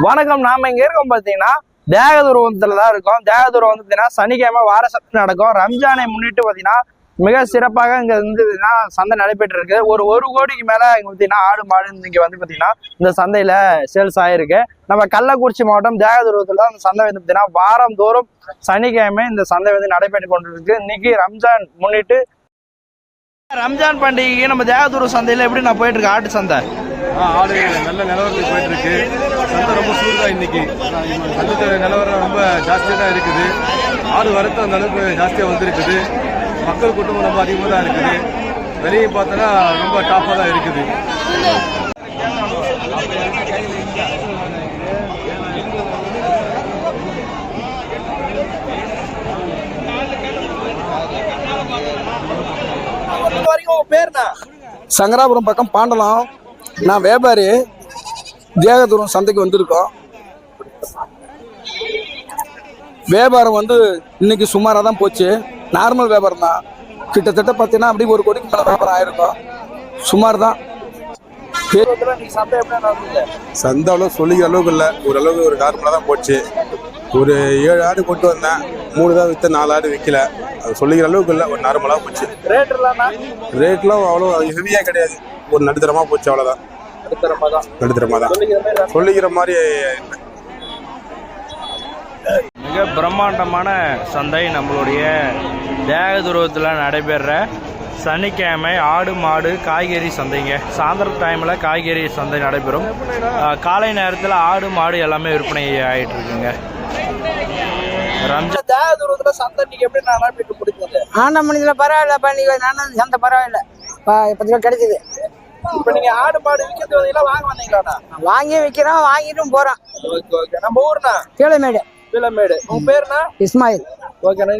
வணக்கம். நாம இங்க இருக்கோம் பாத்தீங்கன்னா தேகதுருவத்துல தான் இருக்கோம். தேகதுருவம் வந்து பார்த்தீங்கன்னா சனிக்கிழமை வார சத்து நடக்கும். ரம்ஜானை முன்னிட்டு பாத்தீங்கன்னா மிக சிறப்பாக இங்க வந்து சந்தை நடைபெற்று இருக்கு ஒரு ஒரு கோடிக்கு மேல இங்க பாத்தீங்கன்னா ஆடு மாடு இங்க வந்து பாத்தீங்கன்னா இந்த சந்தையில சேல்ஸ் ஆயிருக்கு. நம்ம கள்ளக்குறிச்சி மாவட்டம் தேகதுருவத்துல அந்த சந்தை வந்து பாத்தீங்கன்னா வாரம் தோறும் சனிக்கிழமை இந்த சந்தை வந்து நடைபெற்று கொண்டிருக்கு. இன்னைக்கு ரம்ஜான் முன்னிட்டு ரம்ஜான் பண்டிகைக்கு நம்ம தேகதூர் சந்தையில எப்படி நான் போயிட்டு இருக்கேன்? ஆட்டு சந்தை. ஆடு நல்ல நிலவரத்துக்கு போயிட்டு இருக்கு சந்தை ரொம்ப சூடுதா இன்னைக்கு. சந்தை நிலவரம் ரொம்ப ஜாஸ்தியாக தான் இருக்குது. ஆடு வரத்து அந்த அளவுக்கு ஜாஸ்தியாக வந்திருக்குது. மக்கள் கூட்டமும் ரொம்ப அதிகமாக தான் இருக்குது. வெளியே பார்த்தோன்னா ரொம்ப டாப்பாக தான் இருக்குது. பேர் சங்கராபுரம் பக்கம் பாண்டலம். நான் வியாபாரி தேகதூரம் சந்தைக்கு வந்திருக்கோம். வியாபாரம் வந்து இன்னைக்கு சுமாராக தான் போச்சு. நார்மல் வியாபாரம் தான். கிட்டத்தட்ட பார்த்தீங்கன்னா அப்படி ஒரு கோடிக்கு மேலே வியாபாரம் ஆயிருக்கும். சுமார் தான். சந்தை சந்தை அளவு சொல்லிக்கிற அளவுக்கு இல்லை. ஓரளவுக்கு ஒரு நார்மலாக தான் போச்சு. ஒரு ஏழு ஆடு கொண்டு வந்தேன். மூணு தான் விற்று நாலு ஆடு விற்கல அது சொல்லிக்கிற அளவுக்கு இல்லை ஒரு நார்மலாக போச்சு. ரேட்லாம் அவ்வளோ ஹெவியாக கிடையாது. ஒரு நடுத்தரமாக போச்சு அவ்வளோதான் நடுத்தரமாக தான். சொல்லிக்கிற மாதிரி மிக பிரம்மாண்டமான சந்தை நம்மளுடைய தேகதுருவத்தில் நடைபெற சனிக்கிழமை ஆடு மாடு காய்கறி சந்தைங்க. சாயந்தரம் டைமில் காய்கறி சந்தை நடைபெறும். காலை நேரத்தில் ஆடு மாடு எல்லாமே விற்பனை ஆகிட்டு இருக்குங்க. ரம்ஜான் தேகதுருவத்தில் சந்தை இன்னைக்கு எப்படி நடைபெற்று முடிஞ்சது? ஆண்ட மணிதில் பரவாயில்ல பண்ணி நான் சந்தை பரவாயில்ல. பத்து ரூபா கிடைச்சிது இப்போ நீங்கள் ஆடு மாடு வந்தீங்களா வாங்க வந்தீங்களாண்ணா? வாங்கி விற்கிறோம் வாங்கிட்டும் போகிறோம் ஓகே ஓகே. நம்ம ஊர்ண்ணா? கீழமேடு உங்க இஸ்மாயில்.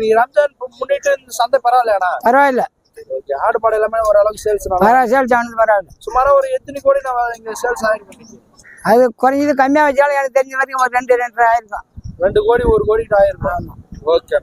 நீங்க ரம்ஜான் முன்னிட்டு இந்த சந்தை பரவாயில்லையாண்ணா? பரவாயில்ல. ஓகே ஆடு மாடு எல்லாமே ஓரளவுக்கு சேல்ஸ் பரவாயில்ல சேல்ஸ் ஆனது பரவாயில்ல. சுமாரா ஒரு எத்தனை கோடி நம்ம இங்க சேல்ஸ் ஆகிருக்கு அது குறைஞ்சது கம்மியாக வச்சாலும் எனக்கு தெரிஞ்ச வரைக்கும் ஒரு ரெண்டு ரெண்டரை ஆயிருக்கும் ரெண்டு கோடி ஒரு கோடி ஆயிருக்கும் ஓகே